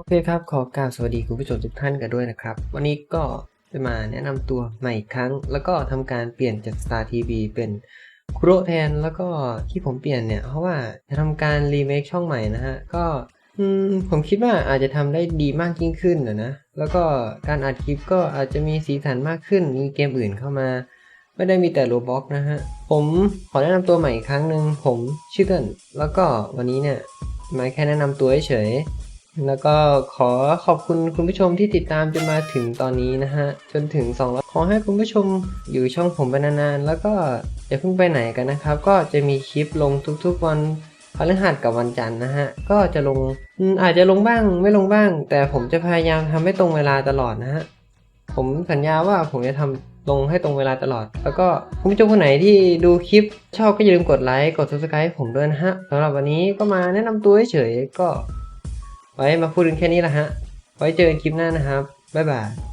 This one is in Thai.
โอเคครับ ขอกราบสวัสดีคุณผู้ชมทุกท่านกันด้วยนะครับ วันนี้ก็จะมาแนะนำตัวใหม่อีกครั้ง แล้วก็ทำการเปลี่ยนจาก Star TV เป็นคุโรแทน แล้วก็ที่ผมเปลี่ยนเนี่ย เพราะว่าจะทำการรีเมคช่องใหม่นะฮะ ก็ผมคิดว่าอาจจะทำได้ดีมากยิ่งขึ้นนะนะแล้วก็การอัดคลิปก็อาจจะมีสีสันมากขึ้น มีเกมอื่นเข้ามา ไม่ได้มีแต่โรบ็อกนะฮะ ผมขอแนะนำตัวใหม่อีกครั้งหนึ่งผมชื่อเกินแล้วก็วันนี้เนี่ยมาแค่แนะนำตัวเฉย แล้วก็ขอขอบคุณคุณผู้ชมที่ติดตามจนมาถึงตอนนี้นะฮะ จนถึง200ขอให้คุณผู้ชมอยู่ช่องผมไปนานๆ แล้วก็อย่าเพิ่งไปไหนกันนะครับ ก็จะมีคลิปลงทุกๆวันพฤหัสกับวันจันทร์นะฮะ ก็จะลงอาจจะลงบ้างไม่ลงบ้าง แต่ผมจะพยายามทำให้ตรงเวลาตลอดนะฮะ ผมสัญญาว่าผมจะทำลงให้ตรงเวลาตลอด แล้วก็คุณผู้ชมคนไหนที่ดูคลิปชอบก็อย่าลืมกดไลค์ กด subscribe ผมด้วยนะฮะสำหรับวันนี้ก็มาแนะนำตัวเฉยๆก็ ไว้มาพูดกันแค่นี้ละฮะ ไว้เจอกันคลิปหน้านะครับ บ๊ายบาย